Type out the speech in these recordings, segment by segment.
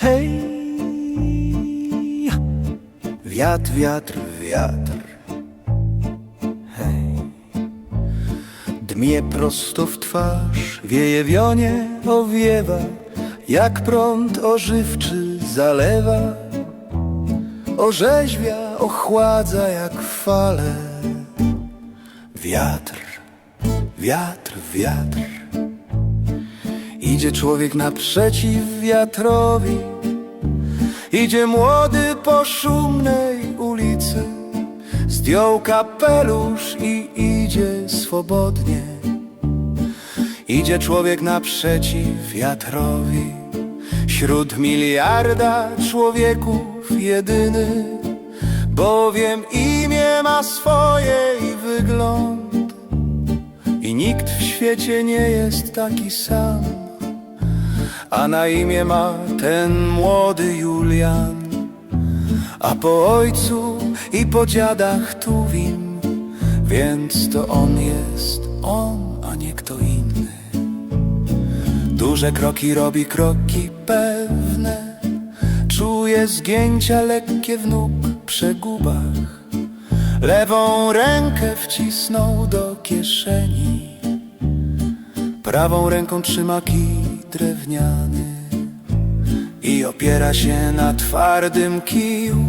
Hej, wiatr, wiatr, wiatr. Hej, dmie prosto w twarz, wieje wionie, owiewa, jak prąd ożywczy zalewa, orzeźwia, ochładza jak fale. Wiatr, wiatr, wiatr. Idzie człowiek naprzeciw wiatrowi. Idzie młody po szumnej ulicy Zdjął kapelusz i idzie swobodnie. Idzie człowiek naprzeciw wiatrowi. Wśród miliarda człowieków jedyny Bowiem imię ma swoje i wygląd. I nikt w świecie nie jest taki sam A na imię ma ten młody Julian. A po ojcu i po dziadach Tuwim Więc to on jest on, a nie kto inny. Duże kroki robi kroki pewne. Czuje zgięcia lekkie w nóg przegubach Lewą rękę wcisnął do kieszeni. Prawą ręką trzyma kij drewniany I opiera się na twardym kiju.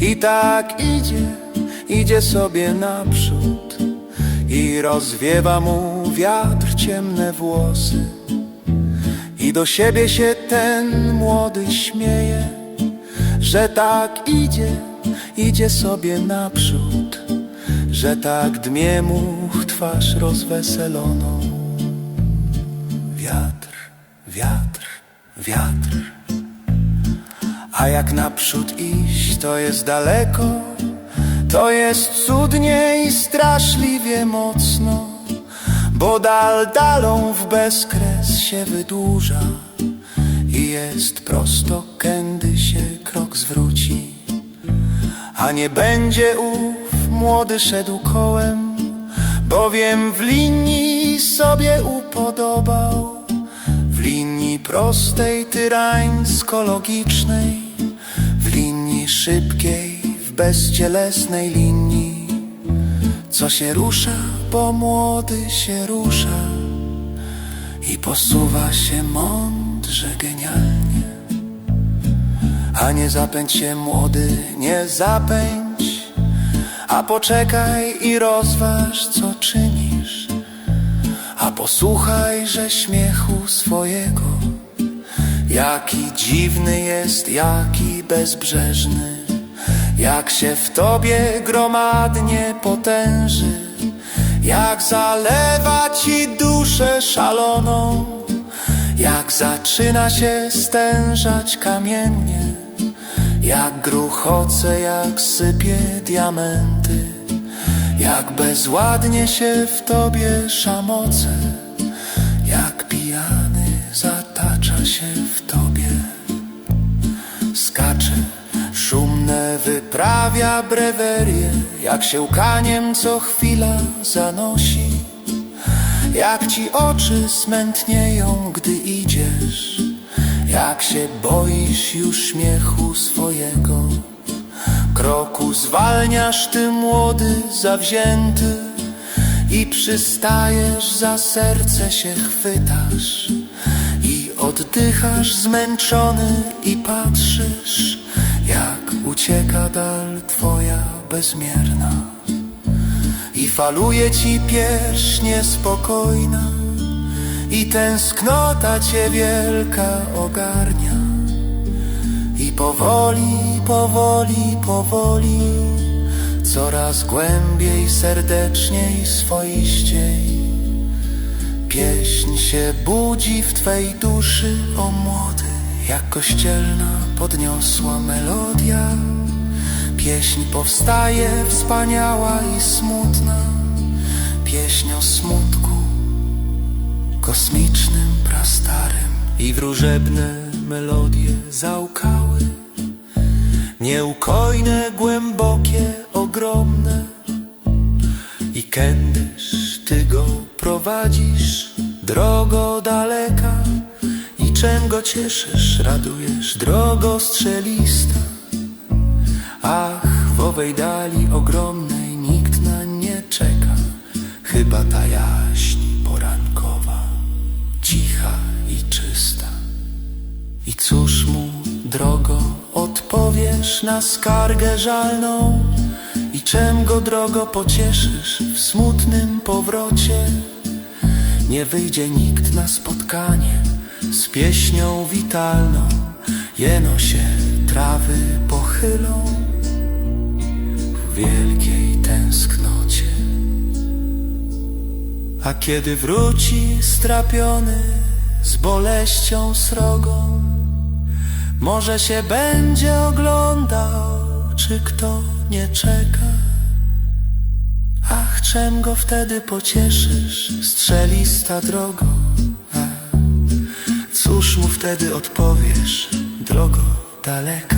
I tak idzie, idzie sobie naprzód I rozwiewa mu wiatr ciemne włosy. I do siebie się ten młody śmieje Że tak idzie, idzie sobie naprzód Że tak dmie mu twarz rozweseloną Wiatr, wiatr, wiatr. A jak naprzód iść, to jest daleko To jest cudnie i straszliwie mocno Bo dal dalą w bezkres się wydłuża I jest prosto, kędy się krok zwróci. A nie będzie ów młody szedł kołem Bowiem w linii sobie upodobał prostej, tyrańsko-logicznej W linii szybkiej, w bezcielesnej linii. Co się rusza, bo młody się rusza I posuwa się mądrze, genialnie. A nie zapędź się młody, nie zapędź a poczekaj i rozważ, co czynisz. A posłuchaj, że śmiechu swojego Jaki dziwny jest, jaki bezbrzeżny. Jak się w tobie gromadnie potęży. Jak zalewa ci duszę szaloną. Jak zaczyna się stężać kamiennie. Jak gruchoce, jak sypie diamenty. Jak bezładnie się w tobie szamoce. Jak pijany zatacza się wyprawia brewerie Jak się łkaniem co chwila zanosi. Jak ci oczy smętnieją, gdy idziesz. Jak się boisz już śmiechu swojego. Kroku zwalniasz ty młody, zawzięty. I przystajesz, za serce się chwytasz. I oddychasz zmęczony i patrzysz Jak ucieka dal twoja bezmierna I faluje ci pierś niespokojna i tęsknota cię wielka ogarnia I powoli, powoli, powoli Coraz głębiej, serdeczniej, swoiściej Pieśń się budzi w twej duszy, o młody Jak kościelna podniosła melodia Pieśń powstaje wspaniała i smutna. Pieśń o smutku kosmicznym, prastarym. I wróżebne melodie załkały. Nieukojne, głębokie, ogromne. I kędyż ty go prowadzisz drogo daleka i czem go cieszysz, radujesz, drogo strzelista? Ach, w owej dali ogromnej nikt na nie czeka, chyba ta jaśń porankowa, cicha i czysta. I cóż mu, drogo, odpowiesz na skargę żalną? I czem go, drogo, pocieszysz w smutnym powrocie? Nie wyjdzie nikt na spotkanie z pieśnią witalną, jeno się trawy pochylą w wielkiej tęsknocie. A kiedy wróci strapiony z boleścią srogą, może się będzie oglądał, czy kto nie czeka. Ach, czem go wtedy pocieszysz, strzelista drogo? Cóż mu wtedy odpowiesz, drogo daleka?